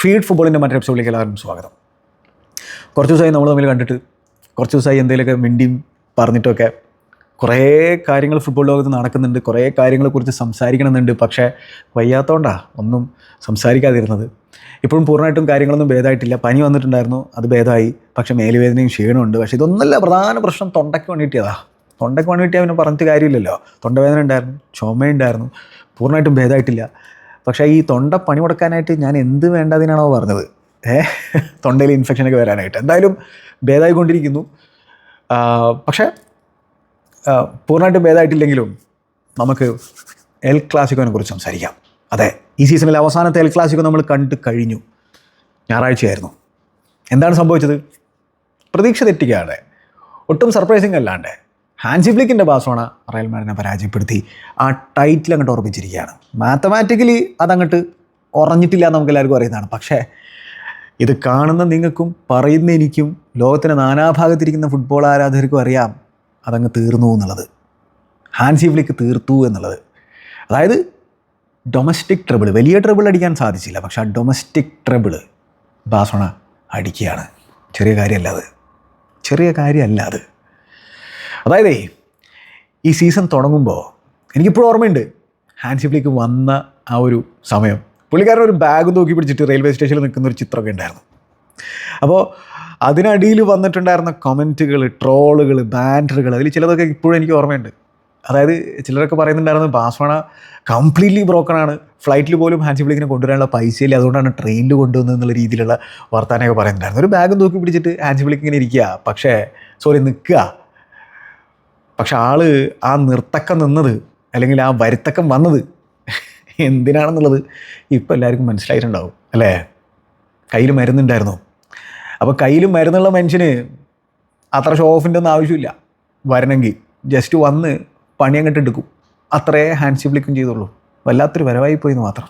Feed ഫുട്ബോളിന്റെ മറ്റൊരു എപ്പിസോഡിലേക്ക് എല്ലാവരും സ്വാഗതം. കുറച്ച് ദിവസമായി നമ്മൾ തമ്മിൽ കണ്ടിട്ട് കുറച്ച് ദിവസമായി എന്തെങ്കിലുമൊക്കെ മിണ്ടിയും പറഞ്ഞിട്ടൊക്കെ കുറേ കാര്യങ്ങൾ ഫുട്ബോൾ ലോകത്ത് നടക്കുന്നുണ്ട് കുറേ കാര്യങ്ങളെക്കുറിച്ച് സംസാരിക്കണമെന്നുണ്ട് പക്ഷേ വയ്യാത്തോണ്ടാണ് ഒന്നും സംസാരിക്കാതിരുന്നത്. ഇപ്പോഴും പൂർണമായിട്ടും കാര്യങ്ങളൊന്നും ഭേദമായിട്ടില്ല. പനി വന്നിട്ടുണ്ടായിരുന്നു അത് ഭേദമായി. പക്ഷേ മേലുവേദനയും ക്ഷീണമുണ്ട് പക്ഷേ ഇതൊന്നല്ല പ്രധാന പ്രശ്നം തൊണ്ടയ്ക്ക് വേണ്ടിയിട്ടതാണ് തൊണ്ടയ്ക്ക് വേണ്ടിയിട്ട് അവന് പറഞ്ഞിട്ട് കാര്യമില്ലല്ലോ. തൊണ്ടവേദന ഉണ്ടായിരുന്നു ചുമയുണ്ടായിരുന്നു പൂർണമായിട്ടും ഭേദമായിട്ടില്ല. പക്ഷേ ഈ തൊണ്ട പണി മുടക്കാനായിട്ട് ഞാൻ എന്ത് വേണ്ടതിനാണോ പറഞ്ഞത്? ഏ തൊണ്ടയിൽ ഇൻഫെക്ഷനൊക്കെ വരാനായിട്ട്. എന്തായാലും ഭേദമായിക്കൊണ്ടിരിക്കുന്നു. കൊണ്ടിരിക്കുന്നു പക്ഷേ പൂർണമായിട്ടും ഭേദമായിട്ടില്ലെങ്കിലും നമുക്ക് എൽ ക്ലാസിക്കോനെ കുറിച്ച് സംസാരിക്കാം. അതെ ഈ സീസണിൽ അവസാനത്തെ എൽ ക്ലാസിക്കോ നമ്മൾ കണ്ടു കഴിഞ്ഞു. ഞായറാഴ്ചയായിരുന്നു. എന്താണ് സംഭവിച്ചത്? പ്രതീക്ഷ തെറ്റിക്കാതെ ഒട്ടും സർപ്രൈസിങ് അല്ലാണ്ട് ഹാൻസി ഫ്ലിക്കിന്റെ ബാസോണ റയൽ മാഡിനെ പരാജയപ്പെടുത്തി. ആ ടൈറ്റിൽ അങ്ങോട്ട് ഉറപ്പിച്ചിരിക്കുകയാണ്. മാത്തമാറ്റിക്കലി അതങ്ങോട്ട് ഉറഞ്ഞിട്ടില്ല എന്ന് നമുക്ക് എല്ലാവർക്കും അറിയുന്നതാണ്. പക്ഷേ ഇത് കാണുന്ന നിങ്ങൾക്കും പറയുന്ന എനിക്കും ലോകത്തിന്റെ നാനാഭാഗത്തിരിക്കുന്ന ഫുട്ബോൾ ആരാധകർക്കും അറിയാം അതങ്ങ് തീർന്നു എന്നുള്ളത്. ഹാൻസി ഫ്ലിക്ക് തീർത്തു എന്നുള്ളത്. അതായത് ഡൊമസ്റ്റിക് ട്രബിൾ വലിയ ട്രബിൾ അടിക്കാൻ സാധിച്ചില്ല. പക്ഷേ ആ ഡൊമസ്റ്റിക് ട്രബിൾ ബാസോണ അടിക്കുകയാണ്. ചെറിയ കാര്യമല്ല അത്. ചെറിയ കാര്യമല്ല അത്. അതായത് ഈ സീസൺ തുടങ്ങുമ്പോൾ എനിക്കിപ്പോഴും ഓർമ്മയുണ്ട് ഹാൻസി വന്ന ആ ഒരു സമയം. പുള്ളിക്കാരൻ ഒരു ബാഗ് തൂക്കി പിടിച്ചിട്ട് റെയിൽവേ സ്റ്റേഷനിൽ നിൽക്കുന്ന ഒരു ചിത്രമൊക്കെ ഉണ്ടായിരുന്നു. അപ്പോൾ അതിനടിയിൽ വന്നിട്ടുണ്ടായിരുന്ന കമന്റുകൾ ട്രോളുകൾ ബാൻഡറുകൾ അതിൽ ചിലതൊക്കെ ഇപ്പോഴും എനിക്ക് ഓർമ്മയുണ്ട്. അതായത് ചിലരൊക്കെ പറയുന്നുണ്ടായിരുന്നു ബാസ്വാണ കംപ്ലീറ്റ്ലി ബ്രോക്കൺ ആണ്. ഫ്ലൈറ്റിൽ പോലും ഹാൻസി ഫ്ലിക്കിനെ കൊണ്ടുവരാനുള്ള പൈസയില്ല. അതുകൊണ്ടാണ് ട്രെയിനിൽ കൊണ്ടുവന്നത് എന്നുള്ള രീതിയിലുള്ള വർത്താനമൊക്കെ പറയുന്നുണ്ടായിരുന്നു. ഒരു ബാഗ് തൂക്കി പിടിച്ചിട്ട് ഹാൻസി ഫ്ലിക്ക് ഇങ്ങനെ ഇരിക്കുക. പക്ഷേ സോറി നിൽക്കുക. പക്ഷെ ആൾ ആ നിർത്തക്കം നിന്നത് അല്ലെങ്കിൽ ആ വരുത്തക്കം വന്നത് എന്തിനാണെന്നുള്ളത് ഇപ്പം എല്ലാവർക്കും മനസ്സിലായിട്ടുണ്ടാവും അല്ലേ? കയ്യിൽ മരുന്നുണ്ടായിരുന്നു. അപ്പോൾ കയ്യിൽ മരുന്നുള്ള മനുഷ്യന് അത്ര ഷോ ഓഫിന്റെ ഒന്നും ആവശ്യമില്ല. വരണമെങ്കിൽ ജസ്റ്റ് വന്ന് പണി അങ്ങോട്ട് എടുക്കും. അത്രേ ഹാൻഡ് സിപ്ലിക്കും ചെയ്തുള്ളൂ. വല്ലാത്തൊരു വരവായി പോയി എന്ന് മാത്രം.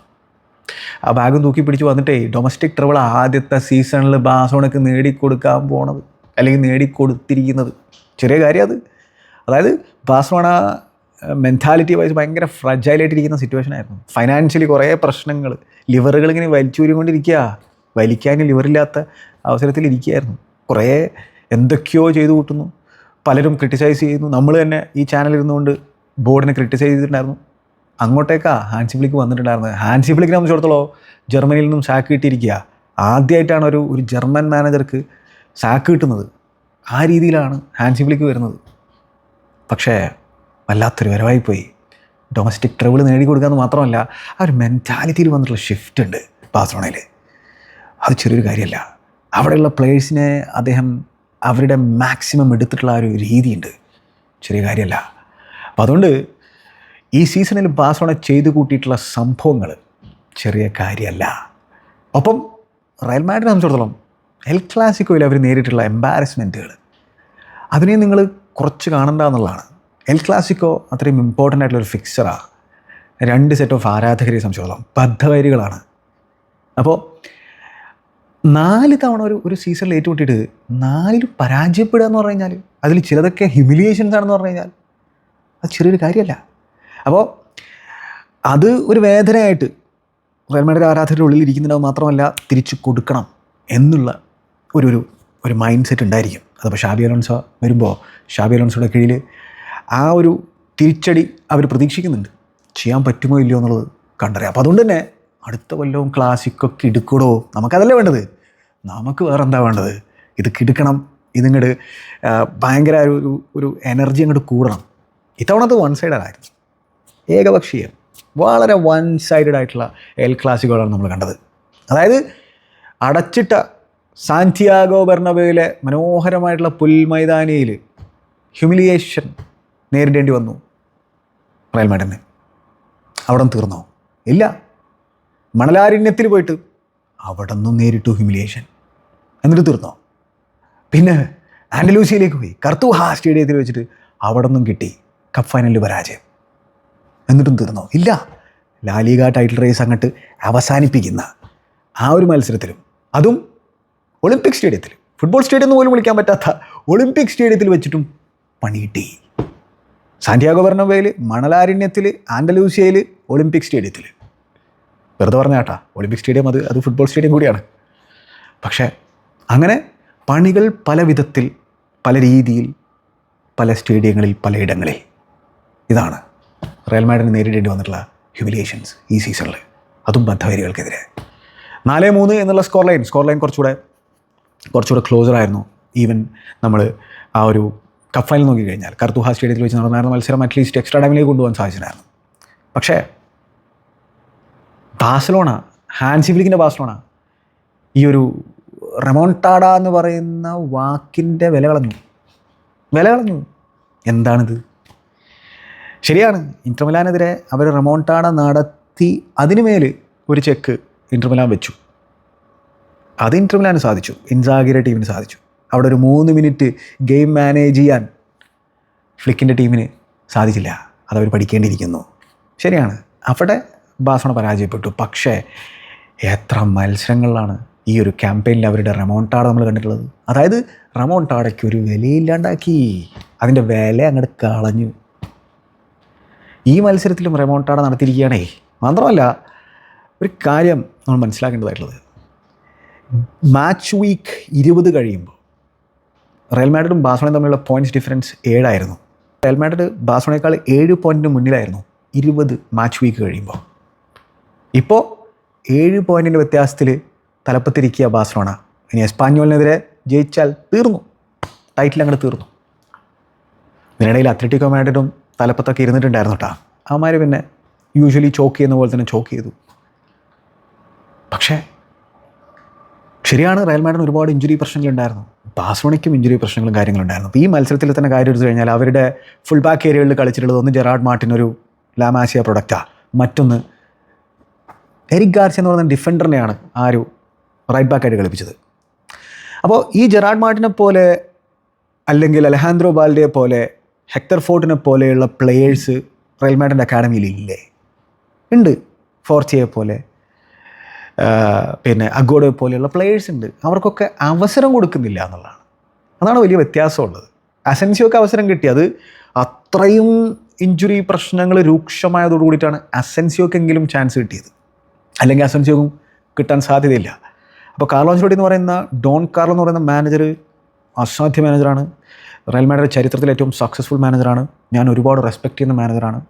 ആ ബാഗും തൂക്കി പിടിച്ച് വന്നിട്ടേ ഡൊമസ്റ്റിക് ട്രബിൾ ആദ്യത്തെ സീസണിൽ ബാസോണക്ക് നേടിക്കൊടുക്കാൻ പോണത്. അല്ലെങ്കിൽ നേടിക്കൊടുത്തിരിക്കുന്നത്. ചെറിയ കാര്യം അത്. അതായത് ബാസോണ മെന്റാലിറ്റി വൈസ് ഭയങ്കര ഫ്രജൈലായിട്ടിരിക്കുന്ന സിറ്റുവേഷൻ ആയിരുന്നു. ഫൈനാൻഷ്യലി കുറേ പ്രശ്നങ്ങൾ ലിവറുകൾ ഇങ്ങനെ വലിച്ചൂരിക്കൊണ്ടിരിക്കുക വലിക്കാൻ ലിവറില്ലാത്ത അവസരത്തിൽ ഇരിക്കുകയായിരുന്നു കുറേ എന്തൊക്കെയോ ചെയ്തു കൂട്ടുന്നു. പലരും ക്രിട്ടിസൈസ് ചെയ്യുന്നു. നമ്മൾ തന്നെ ഈ ചാനൽ ഇരുന്നുകൊണ്ട് ബോർഡിനെ ക്രിട്ടിസൈസ് ചെയ്തിട്ടുണ്ടായിരുന്നു. അങ്ങോട്ടേക്കാ ഹാൻസിബ്ലിക്ക് വന്നിട്ടുണ്ടായിരുന്നത്. ഹാൻസിബ്ലിക്കിനെ സംബന്ധിച്ചിടത്തോളം ജർമ്മനിയിൽ നിന്നും സാക്ക് കിട്ടിയിരിക്കുക ആദ്യമായിട്ടാണ് ഒരു ഒരു ജർമ്മൻ മാനേജർക്ക് സാക്ക് കിട്ടുന്നത്. ആ രീതിയിലാണ് ഹാൻസിബ്ലിക്ക് വരുന്നത്. പക്ഷേ വല്ലാത്തൊരു വരവായിപ്പോയി. ഡൊമസ്റ്റിക് ട്രബിൾ നേടിക്കൊടുക്കാന്ന് മാത്രമല്ല ആ ഒരു മെന്റാലിറ്റിയിൽ വന്നിട്ടുള്ള ഷിഫ്റ്റ് ഉണ്ട് ബാഴ്സലോണയിൽ അത് ചെറിയൊരു കാര്യമല്ല. അവിടെയുള്ള പ്ലേയേഴ്സിനെ അദ്ദേഹം അവരുടെ മാക്സിമം എടുത്തിട്ടുള്ള ആ ഒരു രീതിയുണ്ട്. ചെറിയ കാര്യമല്ല. അപ്പോൾ അതുകൊണ്ട് ഈ സീസണിൽ ബാഴ്സലോണ ചെയ്തു കൂട്ടിയിട്ടുള്ള സംഭവങ്ങൾ ചെറിയ കാര്യമല്ല. ഒപ്പം റയൽ മാഡിനെ സംബന്ധിച്ചിടത്തോളം എൽ ക്ലാസിക്കോയിൽ അവർ നേരിട്ടുള്ള എംബാരസ്മെന്റുകൾ അതിനെ നിങ്ങൾ കുറച്ച് കാണണ്ട എന്നുള്ളതാണ്. എൽ ക്ലാസിക്കോ അത്രയും ഇമ്പോർട്ടന്റ് ആയിട്ടുള്ളൊരു ഫിക്സറാണ് രണ്ട് സെറ്റ് ഓഫ് ആരാധകരെ സംശയമുള്ള ബദ്ധവൈരികളാണ്. അപ്പോൾ നാല് തവണ ഒരു ഒരു സീസണിൽ ഏറ്റുമുട്ടിയിട്ട് നാല് പരാജയപ്പെടുക എന്ന് പറഞ്ഞു കഴിഞ്ഞാൽ അതിൽ ചിലതൊക്കെ ഹ്യൂമിലിയേഷൻസ് ആണെന്ന് പറഞ്ഞു കഴിഞ്ഞാൽ അത് ചെറിയൊരു കാര്യമല്ല. അപ്പോൾ അത് ഒരു വേദനയായിട്ട് റയൽമേഡ് ആരാധകരുടെ ഉള്ളിൽ ഇരിക്കുന്നുണ്ടാവും മാത്രമല്ല തിരിച്ചു കൊടുക്കണം എന്നുള്ള ഒരു ഒരു ഒരു മൈൻഡ് സെറ്റ് ഉണ്ടായിരിക്കും. അതപ്പോൾ ഷാബി അലോൺസോ വരുമ്പോൾ ഷാബി അലോൺസോയുടെ കീഴിൽ ആ ഒരു തിരിച്ചടി അവർ പ്രതീക്ഷിക്കുന്നുണ്ട്. ചെയ്യാൻ പറ്റുമോ ഇല്ലയോ എന്നുള്ളത് കണ്ടറിയാം. അപ്പോൾ അതുകൊണ്ട് തന്നെ അടുത്ത കൊല്ലവും ക്ലാസിക്കൊക്കെ എടുക്കണോ നമുക്കതല്ലേ വേണ്ടത്? നമുക്ക് വേറെ എന്താ വേണ്ടത്? ഇത് കിടക്കണം. ഇതിങ്ങോട്ട് ഭയങ്കര ഒരു ഒരു- എനർജി അങ്ങോട്ട് കൂടണം. ഇത്തവണ അത് വൺ സൈഡായിരുന്നു ഏകപക്ഷീയം വളരെ വൺ സൈഡഡ് ആയിട്ടുള്ള എൽ ക്ലാസിക്കുകളാണ് നമ്മൾ കണ്ടത്. അതായത് അടച്ചിട്ട സാന്റിയാഗോ ബെർണബയിലെ മനോഹരമായിട്ടുള്ള പുൽമൈതാനിയിൽ ഹ്യൂമിലിയേഷൻ നേരിടേണ്ടി വന്നു. റയൽ മാഡിന് അവിടെ തീർന്നോ? ഇല്ല. മണലാരണ്യത്തിൽ പോയിട്ട് അവിടെ നിന്നും നേരിട്ടു ഹ്യൂമിലിയേഷൻ എന്നിട്ട് തീർന്നോ? പിന്നെ ആൻഡലൂസിയയിലേക്ക് പോയി. കർത്തുഹാ സ്റ്റേഡിയത്തിൽ വെച്ചിട്ട് അവിടെ നിന്നും കിട്ടി കപ്പ് ഫൈനലിൽ പരാജയം. എന്നിട്ടും തീർന്നോ? ഇല്ല. ലാലിക ടൈറ്റിൽ റേസ് അങ്ങോട്ട് അവസാനിപ്പിക്കുന്ന ആ ഒരു മത്സരത്തിലും അതും ഒളിമ്പിക് സ്റ്റേഡിയത്തിൽ ഫുട്ബോൾ സ്റ്റേഡിയം എന്ന് പോലും വിളിക്കാൻ പറ്റാത്ത ഒളിമ്പിക് സ്റ്റേഡിയത്തിൽ വെച്ചിട്ടും പണി കിട്ടി സാന്റിയാഗോ ബെർണബയിൽ മണലാരണ്യത്തിൽ ആൻഡലൂസിയയിൽ ഒളിമ്പിക് സ്റ്റേഡിയത്തിൽ വെറുതെ പറഞ്ഞ കേട്ടാ ഒളിമ്പിക് സ്റ്റേഡിയം അത് അത് ഫുട്ബോൾ സ്റ്റേഡിയം കൂടിയാണ്. പക്ഷേ അങ്ങനെ പണികൾ പല വിധത്തിൽ പല രീതിയിൽ പല സ്റ്റേഡിയങ്ങളിൽ പലയിടങ്ങളിൽ. ഇതാണ് റയൽ മാഡിന് നേരിടേണ്ടി വന്നിട്ടുള്ള ഹ്യൂമിലിയേഷൻസ് ഈ സീസണിൽ അതും ബന്ധവരികൾക്കെതിരെ. നാല് മൂന്ന് എന്നുള്ള സ്കോർ ലൈൻ സ്കോർ ലൈൻ കുറച്ചുകൂടെ കുറച്ചുകൂടെ ക്ലോസർ ആയിരുന്നു. ഈവൻ നമ്മൾ ആ ഒരു കപ്പ് ഫൈനൽ നോക്കിക്കഴിഞ്ഞാൽ കർത്തുഹ സ്റ്റേഡിയത്തിൽ വെച്ച് നടന്നായിരുന്ന മത്സരം അറ്റ്ലീസ്റ്റ് എക്സ്ട്രാ ടൈമിലേക്ക് കൊണ്ടുപോകാൻ സാധിച്ചിട്ടുണ്ടായിരുന്നു. പക്ഷേ ബാഴ്സലോണ ഹാൻസി ഫ്ലിക്കിന്റെ ബാഴ്സലോണ ഈ ഒരു റെമോൺടാഡ എന്ന് പറയുന്ന വാക്കിന്റെ വില കളഞ്ഞു. വില കളഞ്ഞു. എന്താണിത്? ശരിയാണ് ഇന്റർമിലാനെതിരെ അവർ റെമോൺടാഡ നടത്തി അതിനുമേൽ ഒരു ചെക്ക് ഇന്റർമിലാൻ വെച്ചു. അത് ഇന്റർമിലാന് സാധിച്ചു. ഇൻസാഗിയുടെ ടീമിന് സാധിച്ചു. അവിടെ ഒരു മൂന്ന് മിനിറ്റ് ഗെയിം മാനേജ് ചെയ്യാൻ ഫ്ലിക്കിന്റെ ടീമിന് സാധിച്ചില്ല. അതവർ പഠിക്കേണ്ടിയിരിക്കുന്നു. ശരിയാണ്. അവിടെ ബാസോണ പരാജയപ്പെട്ടു. പക്ഷേ എത്ര മത്സരങ്ങളിലാണ് ഈ ഒരു ക്യാമ്പയിനിൽ അവരുടെ റെമോൺടാട നമ്മൾ കണ്ടിട്ടുള്ളത്? അതായത് റെമോൺടാടയ്ക്ക് ഒരു വിലയില്ലാണ്ടാക്കി. അതിന്റെ വില അങ്ങോട്ട് കളഞ്ഞു. ഈ മത്സരത്തിലും റെമോൺടാട നടത്തിയിരിക്കുകയാണേ. മാത്രമല്ല ഒരു കാര്യം നമ്മൾ മനസ്സിലാക്കേണ്ടതായിട്ടുള്ളത്. മാച്ച് വീക്ക് ഇരുപത് കഴിയുമ്പോൾ റയൽ മാഡ്രിഡും ബാസോണയും തമ്മിലുള്ള പോയിന്റ്സ് ഡിഫറൻസ് ഏഴായിരുന്നു. റയൽ മാഡ്രിഡ് ബാസോണേക്കാൾ ഏഴ് പോയിന്റിന് മുന്നിലായിരുന്നു ഇരുപത് മാച്ച് വീക്ക് കഴിയുമ്പോൾ ഇപ്പോൾ ഏഴ് പോയിന്റിന്റെ വ്യത്യാസത്തിൽ തലപ്പത്തിരിക്കുക ബാസോണ ഇനി എസ്പാഞ്ഞോളിനെതിരെ ജയിച്ചാൽ തീർന്നു. ടൈറ്റിൽ അങ്ങോട്ട് തീർന്നു. ഇതിനിടയിൽ അത്ലറ്റിക്കോ മാഡ്രിഡും തലപ്പത്തൊക്കെ ഇരുന്നിട്ടുണ്ടായിരുന്നു കേട്ടോ അവന്മാർ പിന്നെ യൂഷ്വലി ചോക്ക് ചെയ്യുന്ന പോലെ തന്നെ ചോക്ക് ചെയ്തു. പക്ഷേ ശരിയാണ് റയൽ മാഡ്രിഡ് ഒരുപാട് ഇഞ്ചുറി പ്രശ്നങ്ങളുണ്ടായിരുന്നു. ബാഴ്സലോണയ്ക്കും ഇഞ്ചുറി പ്രശ്നങ്ങളും കാര്യങ്ങളുണ്ടായിരുന്നു. അപ്പോൾ ഈ മത്സരത്തിൽ തന്നെ കാര്യം എടുത്തു കഴിഞ്ഞാൽ അവരുടെ ഫുൾ ബാക്ക് ഏരിയകളിൽ കളിച്ചിട്ടുള്ളത് ഒന്ന് ജെറാഡ് മാർട്ടിൻ ഒരു ലാമാസിയ പ്രൊഡക്റ്റാണ് മറ്റൊന്ന് എരിക് ഗാർസി എന്ന് പറയുന്ന ഡിഫൻഡറിനെയാണ് ആ ഒരു റൈറ്റ് ബാക്കായിട്ട് കളിപ്പിച്ചത്. അപ്പോൾ ഈ ജെറാഡ് മാർട്ടിനെ പോലെ അല്ലെങ്കിൽ അലഹാൻഡ്രോ ബാൽഡയെ പോലെ ഹെക്ടർ ഫോർട്ടിനെ പോലെയുള്ള പ്ലേയേഴ്സ് റയൽ അക്കാഡമിയിൽ ഇല്ലേ? ഉണ്ട്. ഫോർച്ചിയെ പോലെ പിന്നെ അഗോഡോ പോലെയുള്ള പ്ലെയേഴ്സ് ഉണ്ട്. അവർക്കൊക്കെ അവസരം കൊടുക്കുന്നില്ല എന്നുള്ളതാണ്. അതാണ് വലിയ വ്യത്യാസമുള്ളത്. അസൻസിയോക്ക് അവസരം കിട്ടി. അത് അത്രയും ഇഞ്ചുറി പ്രശ്നങ്ങൾ രൂക്ഷമായതോടു കൂടിയിട്ടാണ് അസൻസിയോക്കെങ്കിലും ചാൻസ് കിട്ടിയത്. അല്ലെങ്കിൽ അസൻസിയോക്കും കിട്ടാൻ സാധ്യതയില്ല. അപ്പോൾ റോഡി എന്ന് പറയുന്ന ഡോൺ കാർലോ എന്ന് പറയുന്ന മാനേജർ അസാധ്യ മാനേജറാണ് റയൽ മാഡ്രിഡ് ചരിത്രത്തിലെ ഏറ്റവും സക്സസ്ഫുൾ മാനേജറാണ് ഞാൻ ഒരുപാട് റെസ്പെക്ട് ചെയ്യുന്ന മാനേജറാണ്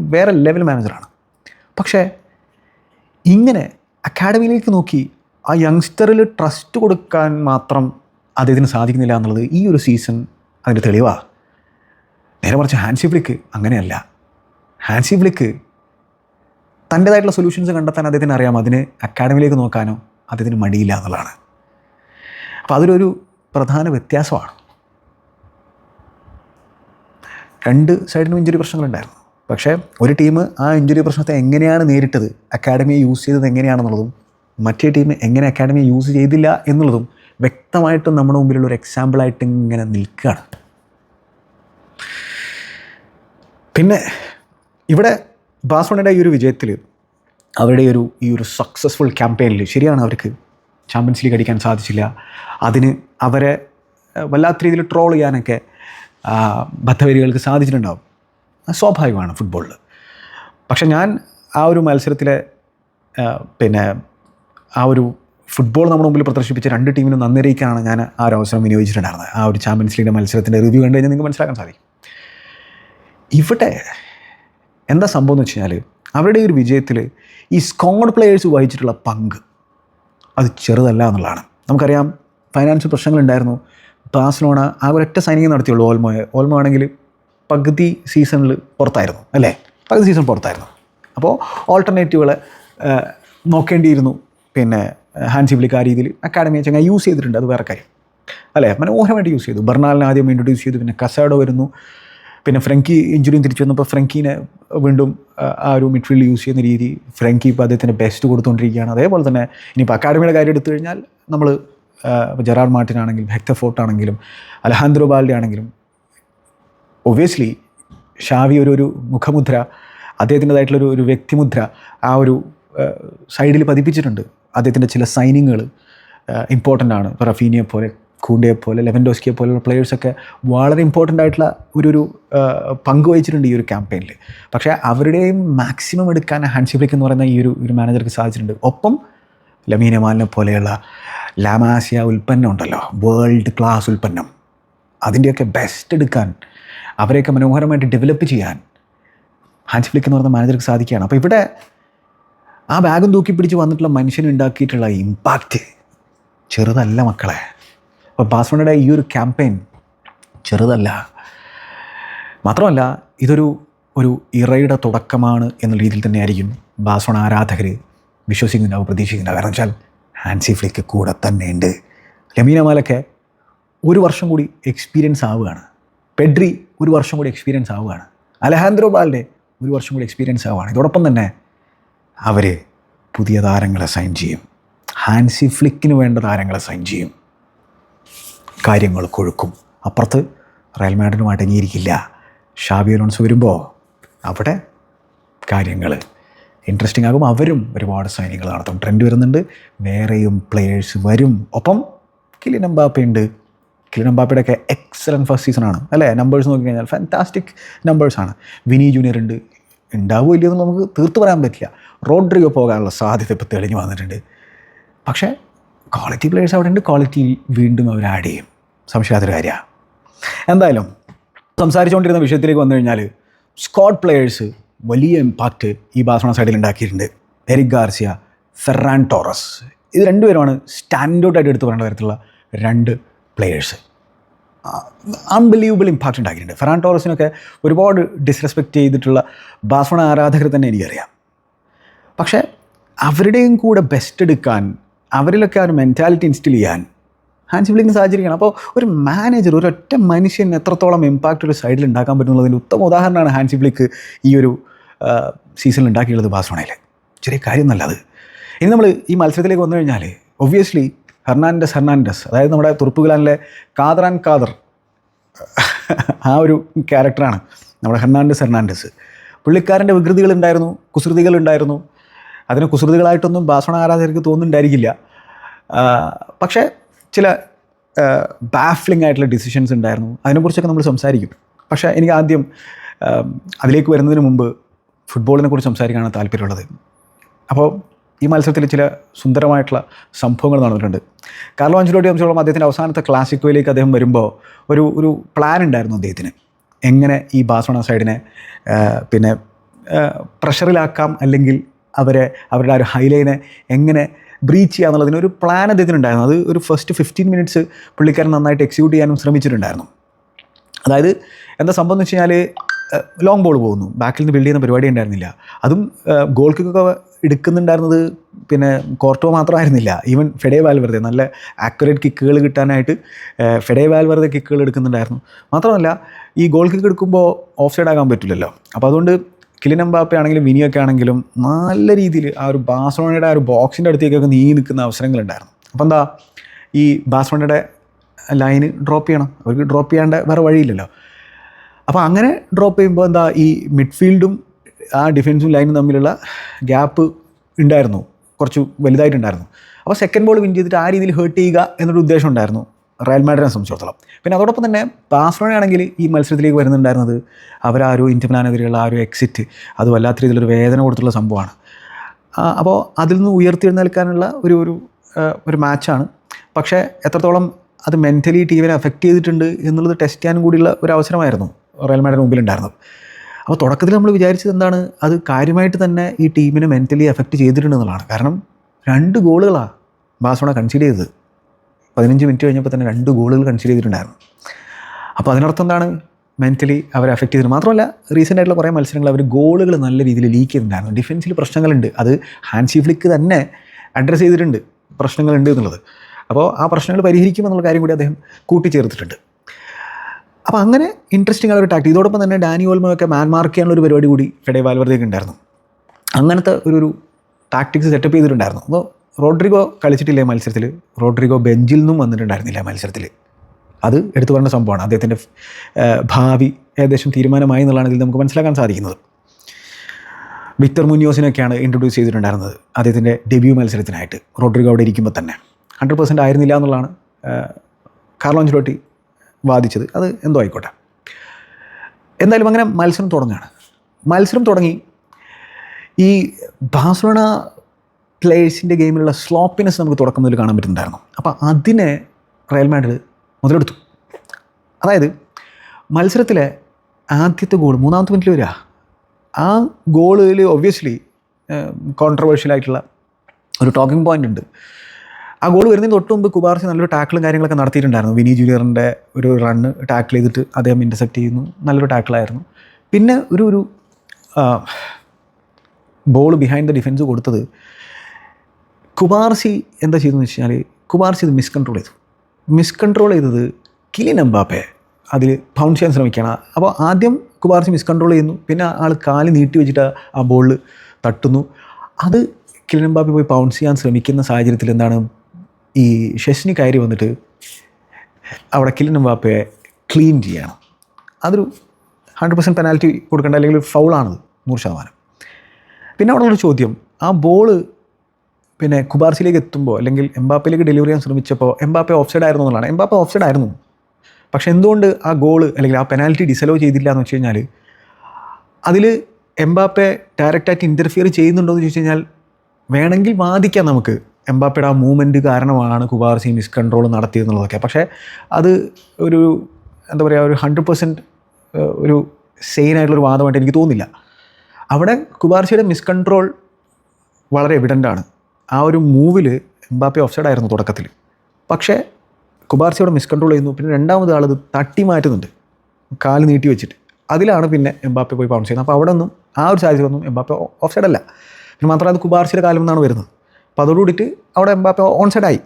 വേറെ ലെവൽ മാനേജറാണ് പക്ഷേ ഇങ്ങനെ അക്കാഡമിയിലേക്ക് നോക്കി ആ യങ്സ്റ്ററിൽ ട്രസ്റ്റ് കൊടുക്കാൻ മാത്രം അദ്ദേഹത്തിന് സാധിക്കുന്നില്ല എന്നുള്ളത് ഈ ഒരു സീസൺ അതിന്റെ തെളിവാണ് നേരെ മറിച്ച് ഹാൻസി ഫ്ലിക്ക് അങ്ങനെയല്ല. ഹാൻസി ഫ്ലിക്ക് തന്റേതായിട്ടുള്ള സൊല്യൂഷൻസ് കണ്ടെത്താൻ അദ്ദേഹത്തിന് അറിയാം. അതിന് അക്കാഡമിയിലേക്ക് നോക്കാനോ അദ്ദേഹത്തിന് മടിയില്ല എന്നുള്ളതാണ്. അപ്പോൾ അതിലൊരു പ്രധാന വ്യത്യാസമാണ്. രണ്ട് സൈഡിനും ഇഞ്ചുറി പ്രശ്നങ്ങളുണ്ടായിരുന്നു. പക്ഷേ ഒരു ടീം ആ ഇഞ്ചുറി പ്രശ്നത്തെ എങ്ങനെയാണ് നേരിട്ടത്? അക്കാഡമിയെ യൂസ് ചെയ്തത് എങ്ങനെയാണെന്നുള്ളതും മറ്റേ ടീം എങ്ങനെ അക്കാഡമിയെ യൂസ് ചെയ്തില്ല എന്നുള്ളതും വ്യക്തമായിട്ടും നമ്മുടെ മുമ്പിലുള്ള ഒരു എക്സാമ്പിളായിട്ട് ഇങ്ങനെ നിൽക്കുകയാണ്. പിന്നെ ഇവിടെ ബാസോണയുടെ ഈ ഒരു വിജയത്തിൽ അവരുടെ ഒരു ഈ ഒരു സക്സസ്ഫുൾ ക്യാമ്പയിനിൽ ശരിയാണ് അവർക്ക് ചാമ്പ്യൻസ് ലീഗ് അടിക്കാൻ സാധിച്ചില്ല. അതിന് അവരെ വല്ലാത്ത രീതിയിൽ ട്രോൾ ചെയ്യാനൊക്കെ ബദ്ധവരികൾക്ക് സാധിച്ചിട്ടുണ്ടാവും. അത് സ്വാഭാവികമാണ് ഫുട്ബോളിൽ പക്ഷെ ഞാൻ ആ ഒരു മത്സരത്തിലെ പിന്നെ ആ ഒരു ഫുട്ബോൾ നമ്മുടെ മുമ്പിൽ പ്രദർശിപ്പിച്ച രണ്ട് ടീമിനും നന്ദി ഞാൻ ആ ഒരു അവസരം വിനിയോഗിച്ചിട്ടുണ്ടായിരുന്നത്. ആ ഒരു ചാമ്പ്യൻസ് ലീഗിന്റെ മത്സരത്തിന്റെ റിവ്യൂ കണ്ടു കഴിഞ്ഞാൽ നിങ്ങൾക്ക് മനസ്സിലാക്കാൻ സാധിക്കും. ഇവിടെ എന്താ സംഭവം എന്ന് വെച്ച് കഴിഞ്ഞാൽ അവരുടെ ഒരു വിജയത്തിൽ ഈ സ്കോഡ് പ്ലെയേഴ്സ് വഹിച്ചിട്ടുള്ള പങ്ക് അത് ചെറുതല്ല എന്നുള്ളതാണ്. നമുക്കറിയാം ഫൈനാൻഷ്യൽ പ്രശ്നങ്ങളുണ്ടായിരുന്നു. ബാഴ്സലോണ ആ ഒരൊറ്റ സൈനിങ് നടത്തിയുള്ളൂ ഓൾമോയെ ഓൾമോ ആണെങ്കിൽ പകുതി സീസണിൽ പുറത്തായിരുന്നു അല്ലേ? പകുതി സീസൺ പുറത്തായിരുന്നു. അപ്പോൾ ഓൾട്ടർനേറ്റീവുകളെ നോക്കേണ്ടിയിരുന്നു. പിന്നെ ഹാൻസി വിളിക്ക് ആ രീതിയിൽ അക്കാഡമിയെ ചങ്ങ യൂസ് ചെയ്തിട്ടുണ്ട് അത് വേറെ കാര്യം. അല്ലേ? മനോഹരമായിട്ട് യൂസ് ചെയ്തു. ബെർണാലിനെ ആദ്യം ഇൻട്രൊഡ്യൂസ് ചെയ്തു പിന്നെ കസാഡോ വരുന്നു. പിന്നെ ഫ്രങ്കി ഇഞ്ചുറിയും തിരിച്ചു വന്നപ്പോൾ ഫ്രങ്കീനെ വീണ്ടും ആ, ഒരു മിഡ്ഫീൽഡ് യൂസ് ചെയ്യുന്ന രീതി ഫ്രങ്കി ഇപ്പോൾ അദ്ദേഹത്തിന്റെ ബെസ്റ്റ് കൊടുത്തുകൊണ്ടിരിക്കുകയാണ്. അതേപോലെ തന്നെ ഇനിയിപ്പോൾ അക്കാഡമിയുടെ കാര്യം എടുത്തു കഴിഞ്ഞാൽ നമ്മൾ ജെറാർ മാർട്ടിൻ ആണെങ്കിലും ഹെക്ടർ ഫോർട്ട് ആണെങ്കിലും അലഹാന്ദ്രോ ആണെങ്കിലും ഒബ്വിയസ്ലി ഷാവി ഒരു ഒരു മുഖമുദ്ര അദ്ദേഹത്തിന്റെതായിട്ടുള്ള ഒരു വ്യക്തിമുദ്ര ആ ഒരു സൈഡിൽ പതിപ്പിച്ചിട്ടുണ്ട്. അദ്ദേഹത്തിന്റെ ചില സൈനിങ്ങുകൾ ഇമ്പോർട്ടന്റ് ആണ്. ഇപ്പോൾ റഫീനിയെ പോലെ കൂണ്ടയെ പോലെ ലെവൻഡോസ്കിയെ പോലെയുള്ള പ്ലെയേഴ്സൊക്കെ വളരെ ഇമ്പോർട്ടന്റ് ആയിട്ടുള്ള ഒരു ഒരു പങ്ക് വഹിച്ചിട്ടുണ്ട് ഈ ഒരു ക്യാമ്പയിനിൽ പക്ഷേ അവരുടെയും മാക്സിമം എടുക്കാൻ ഹാൻസി ഫ്ലിക്ക് എന്ന് പറയുന്ന ഈ ഒരു ഒരു മാനേജർക്ക് സാധിച്ചിട്ടുണ്ട്. ഒപ്പം ലമീനമാലിനെ പോലെയുള്ള ലാമാസിയ ഉൽപ്പന്നം ഉണ്ടല്ലോ വേൾഡ് ക്ലാസ് ഉൽപ്പന്നം. അതിന്റെയൊക്കെ ബെസ്റ്റ് എടുക്കാൻ അവരെയൊക്കെ മനോഹരമായിട്ട് ഡെവലപ്പ് ചെയ്യാൻ ഹാൻസ് ഫ്ലിക്ക് എന്ന് പറഞ്ഞ മാനേജർക്ക് സാധിക്കുകയാണ്. അപ്പോൾ ഇവിടെ ആ ബാഗും തൂക്കി പിടിച്ച് വന്നിട്ടുള്ള മനുഷ്യൻ ഉണ്ടാക്കിയിട്ടുള്ള ഇമ്പാക്റ്റ് ചെറുതല്ല മക്കളെ. അപ്പോൾ പാസ്വേഡയുടെ ഈ ഒരു ക്യാമ്പയിൻ ചെറുതല്ല. മാത്രമല്ല ഇതൊരു ഒരു ഇറയുടെ തുടക്കമാണ് എന്ന രീതിയിൽ തന്നെ ആയിരിക്കും ബാസോൺ ആരാധകർ വിശ്വസിക്കുന്നുണ്ടാവും പ്രതീക്ഷിക്കുന്നുണ്ടാവും കാരണം വെച്ചാൽ ഹാൻസി ഫ്ലിക്ക് കൂടെ തന്നെയുണ്ട് ലമീന മാലൊക്കെ ഒരു വർഷം കൂടി എക്സ്പീരിയൻസ് ആവുകയാണ്. പെഡ്രി ഒരു വർഷം കൂടി എക്സ്പീരിയൻസ് ആവുകയാണ്. അലഹാന്ദ്രോ ബാലിന്റെ ഒരു വർഷം കൂടി എക്സ്പീരിയൻസ് ആവുകയാണ്. ഇതോടൊപ്പം തന്നെ അവർ പുതിയ താരങ്ങളെ സൈൻ ചെയ്യും. ഹാൻസി ഫ്ലിക്കിന് വേണ്ട താരങ്ങളെ സൈൻ ചെയ്യും. കാര്യങ്ങൾ കൊഴുക്കും. അപ്പുറത്ത് റയൽ മാഡ്രിഡും അടങ്ങിയിരിക്കില്ല ഷാബി അലോൺസ് വരുമ്പോൾ അവിടെ കാര്യങ്ങൾ ഇൻട്രസ്റ്റിംഗ് ആകും. അവരും ഒരുപാട് സൈനികൾ നടത്തും. ട്രെൻഡ് വരുന്നുണ്ട്. വേറെയും പ്ലെയേഴ്സ് വരും. ഒപ്പം ഉണ്ട് കിലിൻ എംബാപ്പയുടെ ഒക്കെ എക്സലന്റ് ഫസ്റ്റ് സീസണാണ് അല്ലേ? നമ്പേഴ്സ് നോക്കിക്കഴിഞ്ഞാൽ ഫാന്റാസ്റ്റിക് നമ്പേഴ്സാണ് വിനി ജൂനിയർ ഉണ്ട്. ഉണ്ടാവുമോ ഇല്ലയോ എന്ന് നമുക്ക് തീർത്തു പറയാൻ പറ്റില്ല. റോഡ്രിഗോ പോകാനുള്ള സാധ്യത ഇപ്പോൾ തെളിഞ്ഞു വന്നിട്ടുണ്ട്. പക്ഷേ ക്വാളിറ്റി പ്ലേയേഴ്സ് അവിടെ ഉണ്ട്. ക്വാളിറ്റി വീണ്ടും അവർ ആഡ് ചെയ്യും. സംശയാത്തൊരു കാര്യമാണ് എന്തായാലും സംസാരിച്ചുകൊണ്ടിരുന്ന വിഷയത്തിലേക്ക് വന്നു കഴിഞ്ഞാൽ സ്കോഡ് പ്ലെയേഴ്സ് വലിയ ഇമ്പാക്റ്റ് ഈ ബാസോണ സൈഡിൽ ഉണ്ടാക്കിയിട്ടുണ്ട്. Eric Garcia Ferran Torres. ഇത് രണ്ടുപേരുമാണ് സ്റ്റാൻഡ് ഔട്ടായിട്ട് എടുത്തു പറയേണ്ട തരത്തിലുള്ള രണ്ട് പ്ലേയേഴ്സ് അൺബിലീവബിൾ ഇമ്പാക്റ്റ് ഉണ്ടാക്കിയിട്ടുണ്ട്. ഫെറാൻ ടോറസിനൊക്കെ ഒരുപാട് ഡിസ്റെസ്പെക്റ്റ് ചെയ്തിട്ടുള്ള ബാസോണ ആരാധകർ തന്നെ എനിക്കറിയാം. പക്ഷേ അവരുടെയും കൂടെ ബെസ്റ്റ് എടുക്കാൻ അവരിലൊക്കെ ആ ഒരു മെന്റാലിറ്റി ഇൻസ്റ്റിൽ ചെയ്യാൻ ഹാൻസ് വിളിക്കുന്ന സാഹചര്യമാണ് അപ്പോൾ ഒരു മാനേജർ ഒരൊറ്റ മനുഷ്യൻ എത്രത്തോളം ഇമ്പാക്റ്റ് ഒരു സൈഡിൽ ഉണ്ടാക്കാൻ പറ്റുന്നുള്ളതിന്റെ ഉത്തമ ഉദാഹരണമാണ് ഹാൻസി ഫ്ലിക്ക് ഈ ഒരു സീസണിൽ ഉണ്ടാക്കിയുള്ളത് ബാഴ്സലോണയിൽ. ചെറിയ കാര്യമൊന്നുമല്ല അത്. ഇനി നമ്മൾ ഈ മത്സരത്തിലേക്ക് വന്നു കഴിഞ്ഞാൽ ഒബ്വിയസ്ലി ഹെർണാൻഡസ് ഹെർണാൻഡസ് അതായത് നമ്മുടെ തുറുപ്പുകലാനിലെ ആൻഡ് കാദർ ആ ഒരു ക്യാരക്ടറാണ് നമ്മുടെ ഹെർണാൻഡസ് ഹെർണാൻഡസ് പുള്ളിക്കാരന്റെ വികൃതികളുണ്ടായിരുന്നു കുസൃതികളുണ്ടായിരുന്നു അതിന് കുസൃതികളായിട്ടൊന്നും ബാസണ ആരാധകർക്ക് തോന്നുന്നുണ്ടായിരിക്കില്ല. പക്ഷേ ചില ബാഫ്ലിംഗ് ആയിട്ടുള്ള ഡിസിഷൻസ് ഉണ്ടായിരുന്നു. അതിനെക്കുറിച്ചൊക്കെ നമ്മൾ സംസാരിക്കും. പക്ഷേ എനിക്ക് ആദ്യം അതിലേക്ക് വരുന്നതിന് മുമ്പ് ഫുട്ബോളിനെ കുറിച്ച് സംസാരിക്കാനാണ് താല്പര്യമുള്ളത്. അപ്പോൾ ഈ മത്സരത്തിൽ ചില സുന്ദരമായിട്ടുള്ള സംഭവങ്ങൾ നടന്നിട്ടുണ്ട്. കാർലോ അഞ്ചലോട്ടി സംബന്ധിച്ചോളം അദ്ദേഹത്തിന്റെ അവസാനത്തെ ക്ലാസിക്കോയിലേക്ക് അദ്ദേഹം വരുമ്പോൾ ഒരു ഒരു പ്ലാൻ ഉണ്ടായിരുന്നു അദ്ദേഹത്തിന്. എങ്ങനെ ഈ ബാസോണ സൈഡിനെ പിന്നെ പ്രഷറിലാക്കാം അല്ലെങ്കിൽ അവരെ അവരുടെ ആ ഒരു ഹൈലൈനെ എങ്ങനെ ബ്രീച്ച് ചെയ്യുക എന്നുള്ളതിന് ഒരു പ്ലാൻ അദ്ദേഹത്തിന് ഉണ്ടായിരുന്നു. അത് ഒരു ഫസ്റ്റ് ഫിഫ്റ്റീൻ മിനിറ്റ്സ് പുള്ളിക്കാരൻ നന്നായിട്ട് എക്സിക്യൂട്ട് ചെയ്യാനും ശ്രമിച്ചിട്ടുണ്ടായിരുന്നു. അതായത് എന്താ സംഭവം എന്ന് വെച്ച് കഴിഞ്ഞാൽ ലോങ് ബോൾ പോകുന്നു. ബാക്കിൽ നിന്ന് ബിൽഡ് ചെയ്യുന്ന പരിപാടി ഉണ്ടായിരുന്നില്ല. അതും ഗോൾ കിക്കൊക്കെ എടുക്കുന്നുണ്ടായിരുന്നത് പിന്നെ കോർട്ടോ മാത്രമായിരുന്നില്ല. ഈവൻ ഫെഡേ വാൽവെറുതെ നല്ല ആക്യുറേറ്റ് കിക്കുകൾ കിട്ടാനായിട്ട് ഫെഡേ വാൽവെറുതെ കിക്കുകൾ എടുക്കുന്നുണ്ടായിരുന്നു. മാത്രമല്ല ഈ ഗോൾ കിക്ക് എടുക്കുമ്പോൾ ഓഫ് സൈഡ് ആകാൻ പറ്റില്ലല്ലോ. അപ്പോൾ അതുകൊണ്ട് കിലിൻ എംബാപ്പ ആണെങ്കിലും വിനിയൊക്കെ ആണെങ്കിലും നല്ല രീതിയിൽ ആ ഒരു ബാഴ്സലോണയുടെ ആ ഒരു ബോക്സിന്റെ അടുത്തേക്കൊക്കെ നീങ്ങി നിൽക്കുന്ന അവസരങ്ങളുണ്ടായിരുന്നു. അപ്പോൾ എന്താ ഈ ബാഴ്സലോണയുടെ ലൈന് ഡ്രോപ്പ് ചെയ്യണം. അവർക്ക് ഡ്രോപ്പ് ചെയ്യാണ്ട് വേറെ വഴിയില്ലല്ലോ. അപ്പോൾ അങ്ങനെ ഡ്രോപ്പ് ചെയ്യുമ്പോൾ എന്താ ഈ മിഡ്ഫീൽഡും ആ ഡിഫൻസും ലൈനും തമ്മിലുള്ള ഗ്യാപ്പ് ഉണ്ടായിരുന്നു. കുറച്ച് വലുതായിട്ടുണ്ടായിരുന്നു. അപ്പോൾ സെക്കൻഡ് ബോൾ വിൻ ചെയ്തിട്ട് ആ രീതിയിൽ ഹേർട്ട് ചെയ്യുക എന്നൊരു ഉദ്ദേശം ഉണ്ടായിരുന്നു. റയൽ മാഡ്രിനെ സംബന്ധിച്ചിടത്തോളം. പിന്നെ അതോടൊപ്പം തന്നെ ബാഴ്സലോണ ആണെങ്കിൽ ഈ മത്സരത്തിലേക്ക് വരുന്നുണ്ടായിരുന്നത് അവർ ആ ഒരു ഇന്റർപ്ലാനെതിരെയുള്ള ആ ഒരു എക്സിറ്റ് അത് വല്ലാത്ത രീതിയിലൊരു വേദന കൊടുത്തുള്ള സംഭവമാണ്. അപ്പോൾ അതിൽ നിന്ന് ഉയർത്തെഴുന്നേൽക്കാനുള്ള ഒരു ഒരു ഒരു മാച്ചാണ്. പക്ഷേ എത്രത്തോളം അത് മെന്റലി ടീമിനെ അഫക്റ്റ് ചെയ്തിട്ടുണ്ട് എന്നുള്ളത് ടെസ്റ്റ് ചെയ്യാനും കൂടിയുള്ള ഒരു അവസരമായിരുന്നു. റയൽ മാഡ്രിഡ് മുമ്പിലുണ്ടായിരുന്നത് അപ്പോൾ തുടക്കത്തിൽ നമ്മൾ വിചാരിച്ചത് എന്താണ്? അത് കാര്യമായിട്ട് തന്നെ ഈ ടീമിനെ മെന്റലി എഫക്റ്റ് ചെയ്തിട്ടുണ്ട് എന്നുള്ളതാണ്. കാരണം രണ്ട് ഗോളുകളാണ് ബാസോണ കൺസീഡ് ചെയ്തത്. പതിനഞ്ച് മിനിറ്റ് കഴിഞ്ഞപ്പോൾ തന്നെ രണ്ട് ഗോളുകൾ കൺസീഡ് ചെയ്തിട്ടുണ്ടായിരുന്നു. അപ്പോൾ അതിനർത്ഥം എന്താണ്? മെന്റലി അവരെ അഫക്റ്റ് ചെയ്തിട്ട് മാത്രമല്ല റീസെന്റ് ആയിട്ടുള്ള കുറേ മത്സരങ്ങൾ അവർ ഗോളുകൾ നല്ല രീതിയിൽ ലീക്ക് ചെയ്തിട്ടുണ്ടായിരുന്നു. ഡിഫൻസിൽ പ്രശ്നങ്ങളുണ്ട്. അത് ഹാൻഡ് ഫ്ലിക്ക് തന്നെ അഡ്രസ്സ് ചെയ്തിട്ടുണ്ട് പ്രശ്നങ്ങളുണ്ട് എന്നുള്ളത്. അപ്പോൾ ആ പ്രശ്നങ്ങൾ പരിഹരിക്കുമെന്നുള്ള കാര്യം കൂടി അദ്ദേഹം കൂട്ടിച്ചേർത്തിട്ടുണ്ട്. അപ്പോൾ അങ്ങനെ ഇൻട്രസ്റ്റിംഗ് ആയ ഒരു ടാക്ട് ഇതോടൊപ്പം തന്നെ ഡാനി ഓൾമൊക്കെ മാൻമാർക്ക് ചെയ്യാനുള്ള ഒരു പരിപാടി കൂടി ഫെഡേ വാൽവർദ്ധയൊക്കെ ഉണ്ടായിരുന്നു. അങ്ങനത്തെ ഒരു ഒരു ടാക്ടിക്സ് സെറ്റപ്പ് ചെയ്തിട്ടുണ്ടായിരുന്നു. അപ്പോൾ റോഡ്രിഗോ കളിച്ചിട്ടില്ല മത്സരത്തിൽ? റോഡ്രിഗോ ബെഞ്ചിൽ നിന്നും വന്നിട്ടുണ്ടായിരുന്നില്ല മത്സരത്തിൽ? അത് എടുത്തു പറഞ്ഞ സംഭവമാണ്. അദ്ദേഹത്തിന്റെ ഭാവി ഏകദേശം തീരുമാനമായി എന്നുള്ളതാണ് ഇതിൽ നമുക്ക് മനസ്സിലാക്കാൻ സാധിക്കുന്നത്. വിക്ടർ മുന്യോസിനൊക്കെയാണ് ഇൻട്രൊഡ്യൂസ് ചെയ്തിട്ടുണ്ടായിരുന്നത് അദ്ദേഹത്തിന്റെ ഡെബ്യൂ മത്സരത്തിനായിട്ട്. റോഡ്രിഗോ അവിടെ ഇരിക്കുമ്പോൾ തന്നെ. ഹൺഡ്രഡ് പെർസെന്റ് ആയിരുന്നില്ല എന്നുള്ളതാണ് കാർലോഞ്ചിലോട്ടി വാദിച്ചത് അത് എന്തോ ആയിക്കോട്ടെ. എന്തായാലും അങ്ങനെ മത്സരം തുടങ്ങുകയാണ് മത്സരം തുടങ്ങി. ഈ ബാഴ്സലോണ പ്ലേയേഴ്സിന്റെ ഗെയിമിലുള്ള സ്ലോപ്പിനെസ് നമുക്ക് തുടക്കം മുതൽ കാണാൻ പറ്റുന്നുണ്ടായിരുന്നു. അപ്പോൾ അതിനെ റയൽ മാഡ്രിഡ് മുതലെടുത്തു. അതായത് മത്സരത്തിലെ ആദ്യത്തെ ഗോൾ മൂന്നാമത്തെ മിനിറ്റിൽ വരിക. ആ ഗോളിൽ ഒബ്വിയസ്ലി കോൺട്രവേഴ്ഷ്യൽ ആയിട്ടുള്ള ഒരു ടോക്കിംഗ് പോയിന്റ് ഉണ്ട്. ആ ഗോൾ വരുന്നതിന് തൊട്ട് മുമ്പ് കുബാർസി നല്ലൊരു ടാക്കിളും കാര്യങ്ങളൊക്കെ നടത്തിയിട്ടുണ്ടായിരുന്നു. വിനി ജൂനിയറിന്റെ ഒരു റണ്ണ് ടാക്കിൾ ചെയ്തിട്ട് അദ്ദേഹം ഇന്റർസെപ്റ്റ് ചെയ്യുന്നു. നല്ലൊരു ടാക്കിളായിരുന്നു പിന്നെ ഒരു ഒരു ബോൾ ബിഹൈൻഡ് ദ ഡിഫെൻസ് കൊടുത്തത് കുബാർസി എന്താ ചെയ്തതെന്ന് വെച്ച് കഴിഞ്ഞാൽ കുബാർസി ഇത് മിസ്കൺട്രോൾ ചെയ്തു. മിസ്കൺട്രോൾ ചെയ്തത് കിലിൻ എംബാപ്പെ അതിൽ ബൗൺസ് ചെയ്യാൻ ശ്രമിക്കുകയാണ്. അപ്പോൾ ആദ്യം കുബാർസി മിസ്കൺട്രോൾ ചെയ്യുന്നു. പിന്നെ ആൾ കാൽ നീട്ടി വെച്ചിട്ട് ആ ബോളിൽ തട്ടുന്നു. അത് കിലിൻ പോയി പൗൺസ് ചെയ്യാൻ ശ്രമിക്കുന്ന സാഹചര്യത്തിൽ എന്താണ് ഈ ഷെസ്നി കയറി വന്നിട്ട് അവിടെ കിലിനും വാപ്പയെ ക്ലീൻ ചെയ്യണം. അതൊരു ഹൺഡ്രഡ് പെർസെന്റ് പെനാൽറ്റി കൊടുക്കേണ്ട അല്ലെങ്കിൽ ഫൗളാണത് നൂറ് ശതമാനം. പിന്നെ അവിടെ ഉള്ളൊരു ചോദ്യം ആ ബോൾ പിന്നെ കുബാർസിലേക്ക് എത്തുമ്പോൾ അല്ലെങ്കിൽ എംബാപ്പയിലേക്ക് ഡെലിവറി ചെയ്യാൻ ശ്രമിച്ചപ്പോൾ എംബാപ്പെ ഓഫ് സൈഡ് ആയിരുന്നു എന്നുള്ളതാണ്. എംബാപ്പ ഓഫ് സൈഡ് ആയിരുന്നു. പക്ഷേ എന്തുകൊണ്ട് ആ ഗോൾ അല്ലെങ്കിൽ ആ പെനാൽറ്റി ഡിസലോ ചെയ്തില്ല എന്ന് വെച്ച് കഴിഞ്ഞാൽ അതിൽ എംബാപ്പെ ഡയറക്റ്റായിട്ട് ഇന്റർഫിയർ ചെയ്യുന്നുണ്ടോ എന്ന് ചോദിച്ചു കഴിഞ്ഞാൽ വേണമെങ്കിൽ വാദിക്കാം നമുക്ക്. എംബാപ്പയുടെ ആ മൂവ്മെന്റ് കാരണമാണ് കുബാർസി മിസ് കൺട്രോൾ നടത്തിയെന്നുള്ളതൊക്കെ പക്ഷേ അത് ഒരു എന്താ പറയുക ഒരു ഹൺഡ്രഡ് പെർസെന്റ് ഒരു സെയിൻ ആയിട്ടുള്ളൊരു വാദമായിട്ട് എനിക്ക് തോന്നുന്നില്ല. അവിടെ കുബാർസിയുടെ മിസ് കൺട്രോൾ വളരെ എവിഡന്റ് ആണ്. ആ ഒരു മൂവിൽ എംബാപ്പെ ഓഫ് സൈഡ് ആയിരുന്നു തുടക്കത്തിൽ പക്ഷേ കുബാർസിയോടെ മിസ് കൺട്രോൾ ചെയ്യുന്നു. പിന്നെ രണ്ടാമത് ആളത് തട്ടി മാറ്റുന്നുണ്ട്. കാൽ നീട്ടി വെച്ചിട്ട്. അതിലാണ് പിന്നെ എംബാപ്പെ പോയി പൗൺസ് ചെയ്യുന്നത്. അപ്പോൾ അവിടെ ഒന്നും ആ ഒരു സാഹചര്യമൊന്നും എംബാപ്പെ ഓഫ് സൈഡ് അല്ല. പിന്നെ മാത്രമല്ല അത് കുബാർസിയുടെ കാലം നിന്നാണ് വരുന്നത്. അപ്പോൾ അതോടുകൂടിയിട്ട് അവിടെ എംബാപ്പെ ഓൺ സൈഡായി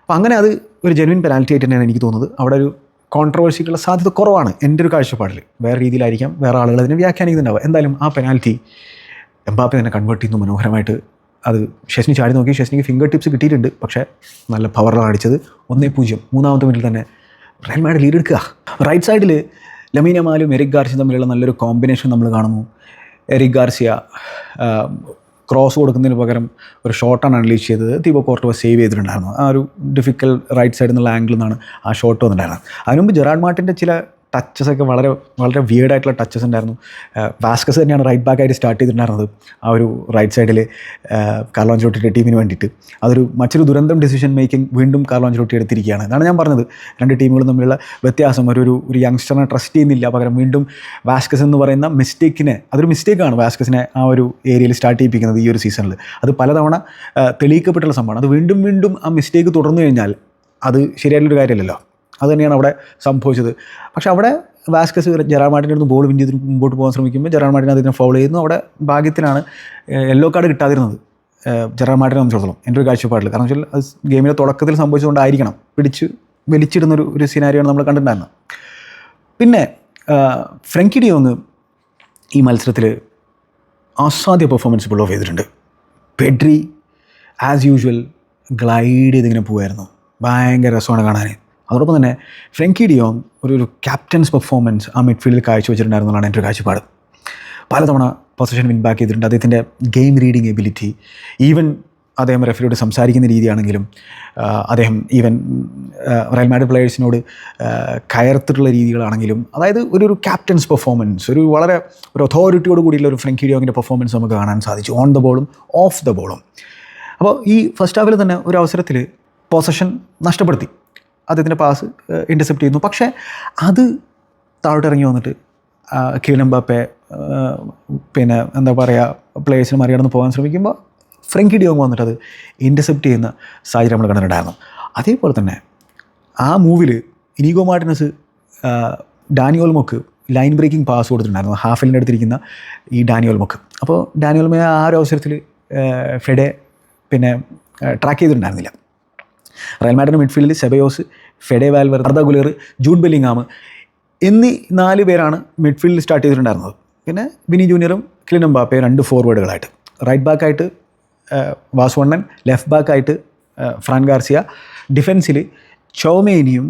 അപ്പോൾ അങ്ങനെ അത് ഒരു ജെനുവിൻ പെനാൽറ്റി ആയിട്ട് തന്നെയാണ് എനിക്ക് തോന്നുന്നത്. അവിടെ ഒരു കോൺട്രവേഴ്സിക്കുള്ള സാധ്യത കുറവാണ് എന്റെ ഒരു കാഴ്ചപ്പാടിൽ വേറെ രീതിയിലായിരിക്കാം വേറെ ആളുകൾ അതിനെ വ്യാഖ്യാനിക്കുന്നുണ്ടാവുക. എന്തായാലും ആ പെനാൽറ്റി എംബാപ്പെ തന്നെ കൺവേർട്ട് ചെയ്യുന്നു മനോഹരമായിട്ട്. അത് ഷെസ്നി ചാടി നോക്കി ഷെസ്നിക്ക് ഫിംഗർ ടിപ്സ് കിട്ടിയിട്ടുണ്ട്. പക്ഷേ നല്ല പവറിലാണ് അടിച്ചത്. ഒന്നേ പൂജ്യം. മൂന്നാമത്തെ മിനിറ്റിൽ തന്നെ റയൽമാഡ് ലീഡ് എടുക്കുക. റൈറ്റ് സൈഡിൽ ലമീനമാലും എരിക് ഗാർസിയും തമ്മിലുള്ള നല്ലൊരു കോമ്പിനേഷൻ നമ്മൾ കാണുന്നു. എരിക് ഗാർസിയ ക്രോസ് കൊടുക്കുന്നതിന് പകരം ഒരു ഷോട്ടാണ് അൺലീഷ് ചെയ്തത്. ദീപോ കോർട്ടോ സേവ് ചെയ്തിട്ടുണ്ടായിരുന്നു. ആ ഒരു ഡിഫിക്കൽ റൈറ്റ് സൈഡിൽ നിന്നുള്ള ആംഗിളിൽ നിന്നാണ് ആ ഷോട്ട് വന്നിട്ടുണ്ടായിരുന്നത്. അതിനുമുമ്പ് ജെറാഡ് മാർട്ടിന്റെ ചില ടച്ചസ് ഒക്കെ വളരെ വളരെ വിയേഡായിട്ടുള്ള ടച്ചസ് ഉണ്ടായിരുന്നു. വാസ്കസ് തന്നെയാണ് റൈറ്റ് ബാക്ക് ആയിട്ട് സ്റ്റാർട്ട് ചെയ്തിട്ടുണ്ടായിരുന്നത്. ആ ഒരു റൈറ്റ് സൈഡിൽ കാർലോഞ്ചോട്ടിയുടെ ടീമിന് വേണ്ടിയിട്ട്. അതൊരു മറ്റൊരു ദുരന്തം ഡിസിഷൻ മേക്കിംഗ് വീണ്ടും കാർലോഞ്ചോട്ടി എടുത്തിരിക്കുകയാണ്. എന്നാണ് ഞാൻ പറഞ്ഞത്. രണ്ട് ടീമുകളും തമ്മിലുള്ള വ്യത്യാസം ഒരു ഒരു യങ്സ്റ്ററിനെ ട്രസ്റ്റ് ചെയ്യുന്നില്ല. പകരം വീണ്ടും വാസ്കസ് എന്ന് പറയുന്ന മിസ്റ്റേക്കിനെ അതൊരു മിസ്റ്റേക്കാണ് വാസ്കസിനെ ആ ഒരു ഏരിയയിൽ സ്റ്റാർട്ട് ചെയ്യിപ്പിക്കുന്നത് ഈ ഒരു സീസണിൽ അത് പലതവണ തെളിയിക്കപ്പെട്ടുള്ള സംഭവമാണ്. അത് വീണ്ടും വീണ്ടും ആ മിസ്റ്റേക്ക് തുടർന്നു കഴിഞ്ഞാൽ അത് ശരിയായിട്ടുള്ളൊരു കാര്യമല്ലല്ലോ. അത് തന്നെയാണ് അവിടെ സംഭവിച്ചത്. പക്ഷേ അവിടെ വാസ്കസ് ജെറാൾ മാർട്ടിന്റെ അടുത്ത് ബോൾ വിൻ ചെയ്ത് മുമ്പോട്ട് പോകാൻ ശ്രമിക്കുമ്പോൾ ജെറാൾ മാർട്ടിനെ അതിനെ ഫൗൾ ചെയ്യുന്നു. അവിടെ ഭാഗ്യത്തിലാണ് യെല്ലോ കാർഡ് കിട്ടാതിരുന്നത്. ജെറാൾ മാർട്ടിനെ സംബന്ധിച്ചിടത്തോളം എന്റെ ഒരു കാഴ്ചപ്പാടിൽ. കാരണം വെച്ചാൽ അത് ഗെയിമിന്റെ തുടക്കത്തിൽ സംഭവിച്ചുകൊണ്ടായിരിക്കണം പിടിച്ച് വലിച്ചിടുന്നൊരു ഒരു സിനാരിയാണ് നമ്മൾ കണ്ടിട്ടുണ്ടായിരുന്നത്. പിന്നെ ഫ്രങ്കി ഡിയോങ് ഈ മത്സരത്തിൽ അസാധ്യ പെർഫോമൻസ് പുൾ ഓഫ് ചെയ്തിട്ടുണ്ട്. പെഡ്രി ആസ് യൂഷ്വൽ ഗ്ലൈഡ് ചെയ്തിങ്ങനെ പോവായിരുന്നു. ഭയങ്കര രസമാണ് കാണാൻ. അതോടൊപ്പം തന്നെ ഫ്രങ്കി ഡിയോങ് ഒരു ഒരു ക്യാപ്റ്റൻസ് പെർഫോമൻസ് ആ മിഡ്ഫീൽഡിൽ കാഴ്ചവെച്ചിട്ടുണ്ടായിരുന്നതാണ് എന്റെ ഒരു കാഴ്ചപ്പാട്. പലതവണ പൊസിഷൻ വിൻ ബാക്ക് ചെയ്തിട്ടുണ്ട്. അദ്ദേഹത്തിന്റെ ഗെയിം റീഡിങ് എബിലിറ്റി ഈവൻ അദ്ദേഹം റെഫറിയോട് സംസാരിക്കുന്ന രീതിയാണെങ്കിലും അദ്ദേഹം ഈവൻ റയൽ മാഡ് പ്ലെയേഴ്സിനോട് കയർത്തിട്ടുള്ള രീതികളാണെങ്കിലും അതായത് ഒരു ഒരു ക്യാപ്റ്റൻസ് പെർഫോമൻസ് ഒരു വളരെ ഒരു അതോറിറ്റിയോട് കൂടിയുള്ള ഒരു ഫ്രങ്കി ഡിയോങ്ങിന്റെ പെർഫോമൻസ് നമുക്ക് കാണാൻ സാധിച്ചു. ഓൺ ദ ബോളും ഓഫ് ദ ബോളും അപ്പോൾ ഈ ഫസ്റ്റ് ഹാഫിൽ തന്നെ ഒരു അവസരത്തിൽ പൊസഷൻ നഷ്ടപ്പെടുത്തി. അദ്ദേഹത്തിന്റെ പാസ് ഇന്റർസെപ്റ്റ് ചെയ്യുന്നു. പക്ഷേ അത് താഴോട്ട് ഇറങ്ങി വന്നിട്ട് കിലംബാപ്പെ പിന്നെ എന്താ പറയുക പ്ലേയേഴ്സിന് മറികടന്ന് പോകാൻ ശ്രമിക്കുമ്പോൾ ഫ്രങ്കി ഡിയോങ് വന്നിട്ട് അത് ഇന്റർസെപ്റ്റ് ചെയ്യുന്ന സാഹചര്യം നമ്മൾ കണ്ടിട്ടുണ്ടായിരുന്നു. അതേപോലെ തന്നെ ആ മൂവിൽ ഇനീഗോ മാർട്ടിനസ് ഡാനിയോൾമൊക്ക് ലൈൻ ബ്രേക്കിംഗ് പാസ് കൊടുത്തിട്ടുണ്ടായിരുന്നു. ഹാഫലിന്റെ അടുത്തിരിക്കുന്ന ഈ ഡാനിയോൾമൊക്ക് അപ്പോൾ ഡാനിയോൾമെ ആ ഒരു അവസരത്തിൽ ഫെഡെ പിന്നെ ട്രാക്ക് ചെയ്തിട്ടുണ്ടായിരുന്നില്ല. റയൽ മാഡിന്റെ മിഡ്ഫീൽഡിൽ Ceballos Fede Valverde Arda Guler Jude Bellingham എന്നീ നാല് പേരാണ് മിഡ്ഫീൽഡിൽ സ്റ്റാർട്ട് ചെയ്തിട്ടുണ്ടായിരുന്നത്. പിന്നെ വിനി ജൂനിയറും ക്ലിനം ബാപ്പയും രണ്ട് ഫോർവേഡുകളായിട്ട് റൈറ്റ് ബാക്കായിട്ട് വാസുവണ്ണൻ ലെഫ്റ്റ് ബാക്കായിട്ട് ഫ്രാൻ ഗാർസിയ. ഡിഫൻസിൽ ചോമേനിയും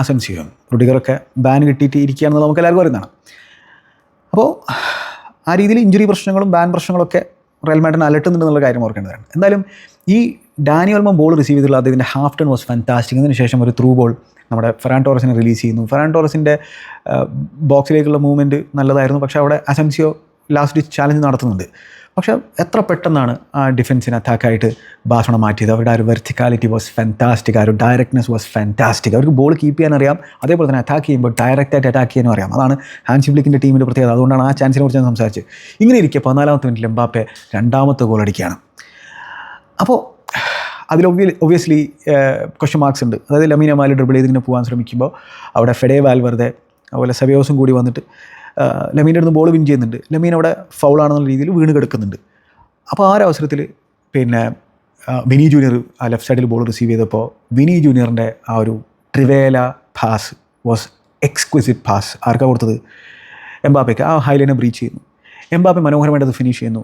അസൻസിയും റുഡിഗറൊക്കെ ബാൻ കിട്ടിയിട്ട് ഇരിക്കുകയാണെന്ന് നമുക്ക് എല്ലാവർക്കും അറിയുന്നതാണ്. അപ്പോൾ ആ രീതിയിൽ ഇഞ്ചുറി പ്രശ്നങ്ങളും ബാൻ പ്രശ്നങ്ങളൊക്കെ റയൽ മാഡിനെ അലട്ടുന്നുണ്ടെന്നുള്ള കാര്യം ഓർക്കേണ്ടതാണ്. എന്തായാലും ഈ ഡാനി ഓൽമോ ബോൾ റിസീവ് ചെയ്തിട്ടുള്ള അദ്ദേഹത്തിന്റെ ഹാഫ് ടേൺ വാസ് ഫാന്റാസ്റ്റിക് അതിന് ശേഷം ഒരു ത്രൂ ബോൾ നമ്മുടെ ഫെറാൻ ടോറസിനെ റിലീസ് ചെയ്യുന്നു. ഫെറാൻ ടോറസിന്റെ ബോക്സിലേക്കുള്ള മൂവ്മെന്റ് നല്ലതായിരുന്നു. പക്ഷേ അവിടെ അസംസിയോ ലാസ്റ്റ് ചാലഞ്ച് നടത്തുന്നുണ്ട്. പക്ഷേ എത്ര പെട്ടെന്നാണ് ആ ഡിഫൻസിന് അറ്റാക്കായിട്ട് ബാസണ മാറ്റിയത്? അവരുടെ ആ ഒരു വെർത്തിക്കാലിറ്റി വാസ് ഫാന്റാസ്റ്റിക് ആ ഒരു ഡയറക്ട്നെസ് വാസ് ഫാന്റാസ്റ്റിക് അവർക്ക് ബോൾ കീപ്പ് ചെയ്യാൻ അറിയാം. അതേപോലെ തന്നെ അറ്റാക്ക് ചെയ്യുമ്പോൾ ഡയറക്റ്റായിട്ട് അറ്റാക്ക് ചെയ്യാനും അറിയാം. അതാണ് ഹാൻസി ബ്ലിക്കിന്റെ ടീമിന്റെ പ്രത്യേകത. അതുകൊണ്ടാണ് ആ ചാൻസിനെ കുറിച്ച് ഞാൻ സംസാരിച്ചത്. ഇങ്ങനെ ഇരിക്കുക പതിനാലാമത്തെ മിനിറ്റിൽ എംബാപ്പെ രണ്ടാമത്തെ ഗോൾ അടിക്കുകയാണ്. അപ്പോൾ അതിൽ ഒബ്വിയ ഒബ്വിയസ്ലി ക്വസ്റ്റ്യൻ മാർക്സ് ഉണ്ട്. അതായത് ലമീന മാലി ഡ്രിബിൾ ചെയ്ത് ഇങ്ങനെ പോകാൻ ശ്രമിക്കുമ്പോൾ അവിടെ ഫെഡേ വാൽവെറുതെ അതുപോലെ സബിയോസും കൂടി വന്നിട്ട് ലമീന്റെ അടുത്ത് ബോൾ വിൻ ചെയ്യുന്നുണ്ട്. ലമീൻ അവിടെ ഫൗളാണെന്നുള്ള രീതിയിൽ വീണ് കിടക്കുന്നുണ്ട്. അപ്പോൾ ആ ഒരു അവസരത്തിൽ പിന്നെ വിനി ജൂനിയർ ആ ലെഫ്റ്റ് സൈഡിൽ ബോൾ റിസീവ് ചെയ്തപ്പോൾ വിനി ജൂനിയറിന്റെ ആ ഒരു trivela pass was exquisite pass ആർക്കാ കൊടുത്തത്? എംബാപ്പയ്ക്ക് ആ ഹൈലൈനെ ബ്രീച്ച് ചെയ്യുന്നു. എംബാപ്പെ മനോഹരമായിട്ട് അത് ഫിനിഷ് ചെയ്യുന്നു.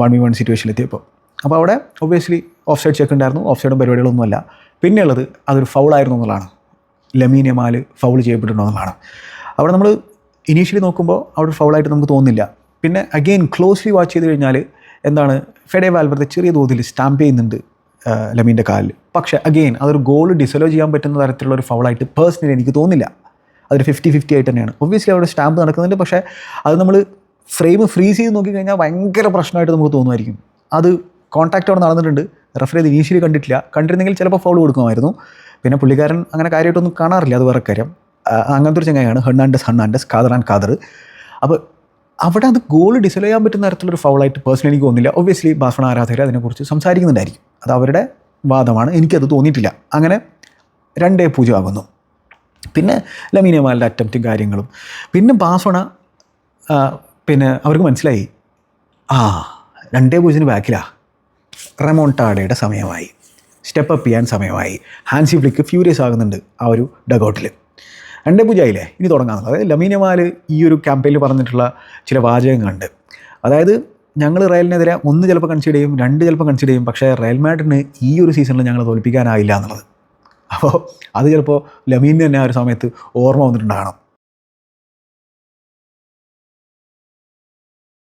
വൺ വി വൺ സിറ്റുവേഷനിൽ എത്തിയപ്പോൾ അപ്പോൾ അവിടെ ഒബ്വിയസ്ലി ഓഫ് സൈഡ് ചെക്ക് ഉണ്ടായിരുന്നു ഓഫ് സൈഡും പരിപാടികളൊന്നുമല്ല പിന്നെയുള്ളത് അതൊരു ഫൗളായിരുന്നു എന്നുള്ളതാണ്. ലമീൻ യമാൽ ഫൗൾ ചെയ്യപ്പെട്ടിട്ടുണ്ടോ അവിടെ നമ്മൾ ഇനീഷ്യലി നോക്കുമ്പോൾ അവിടെ ഫൗളായിട്ട് നമുക്ക് തോന്നുന്നില്ല. പിന്നെ അഗെയിൻ ക്ലോസ്ലി വാച്ച് ചെയ്ത് കഴിഞ്ഞാൽ എന്താണ് ഫെഡേ വാൽവർത്തെ ചെറിയ തോതിൽ സ്റ്റാമ്പ് ചെയ്യുന്നുണ്ട് ലമീന്റെ കാലിൽ പക്ഷേ അഗെയിൻ അതൊരു ഗോൾ ഡിസലോ ചെയ്യാൻ പറ്റുന്ന തരത്തിലുള്ള ഒരു ഫൗളായിട്ട് പേഴ്സണലി എനിക്ക് തോന്നില്ല അതൊരു ഫിഫ്റ്റി ഫിഫ്റ്റി ആയിട്ട് തന്നെയാണ്. ഒബ്വിയസ്ലി അവിടെ സ്റ്റാമ്പ് നടക്കുന്നുണ്ട്. പക്ഷേ അത് നമ്മൾ ഫ്രെയിം ഫ്രീസ് ചെയ്ത് നോക്കിക്കഴിഞ്ഞാൽ ഭയങ്കര പ്രശ്നമായിട്ട് നമുക്ക് തോന്നുമായിരിക്കും. അത് കോൺടാക്റ്റ് അവിടെ നടന്നിട്ടുണ്ട്. റെഫർ ചെയ്ത് ഇനീഷ്യലി കണ്ടിട്ടില്ല. കണ്ടിരുന്നെങ്കിൽ ചിലപ്പോൾ ഫൗൾ കൊടുക്കുമായിരുന്നു. പിന്നെ പുള്ളിക്കാരൻ അങ്ങനെ കാര്യമായിട്ടൊന്നും കാണാറില്ല. അത് വേറെ കാര്യം. അങ്ങനത്തെ ഒരു ചങ്ങായാണ് ഹെർണാണ്ടസ് ഹെർണാണ്ടസ് കാദർ ആൻഡ് കാദർ അപ്പോൾ അവിടെ അത് ഗോൾ ഡിസൈൻ ചെയ്യാൻ പറ്റുന്ന തരത്തിലൊരു ഫൗളായിട്ട് പേഴ്സണലി എനിക്ക് തോന്നില്ല ഒബ്വിയസ്ലി ബാസ്ഫണ ആരാധകർ അതിനെക്കുറിച്ച് സംസാരിക്കുന്നുണ്ടായിരിക്കും. അത് അവരുടെ വാദമാണ്. എനിക്കത് തോന്നിയിട്ടില്ല. അങ്ങനെ രണ്ടേ പൂജ്യം ആകുന്നു. പിന്നെ ലമീനമാലിന്റെ അറ്റംപ്റ്റും കാര്യങ്ങളും. പിന്നെ ബാസ്ഫണ പിന്നെ അവർക്ക് മനസ്സിലായി. ആ രണ്ടേ പൂജ്യത്തിന് ബാക്കിലാ റെമോണ്ടാഡയുടെ സമയമായി. സ്റ്റെപ്പ് അപ്പ് ചെയ്യാൻ സമയമായി. ഹാൻസി ഫ്ലിക്ക് ഫ്യൂരിയസ് ആകുന്നുണ്ട് ആ ഒരു ഡഗൗട്ടിൽ രണ്ടേ പൂജയില്ലേ ഇനി തുടങ്ങാമെന്ന് അതായത് ലമീനമാൽ ഈ ഒരു ക്യാമ്പയിനിൽ പറഞ്ഞിട്ടുള്ള ചില വാചകങ്ങളുണ്ട്. അതായത് ഞങ്ങൾ റയലിനെതിരെ ഒന്ന് ചിലപ്പോൾ കൺസിഡർ ചെയ്യും രണ്ട് ചിലപ്പോൾ കൺസിഡർ ചെയ്യും. പക്ഷേ റയൽ മാഡ്രിഡിന് ഈ ഒരു സീസണിൽ ഞങ്ങൾ തോൽപ്പിക്കാനായില്ല എന്നുള്ളത്. അപ്പോൾ അത് ചിലപ്പോൾ ലമീനിന് തന്നെ ആ ഒരു സമയത്ത് ഓർമ്മ വന്നിട്ടുണ്ടാകണം.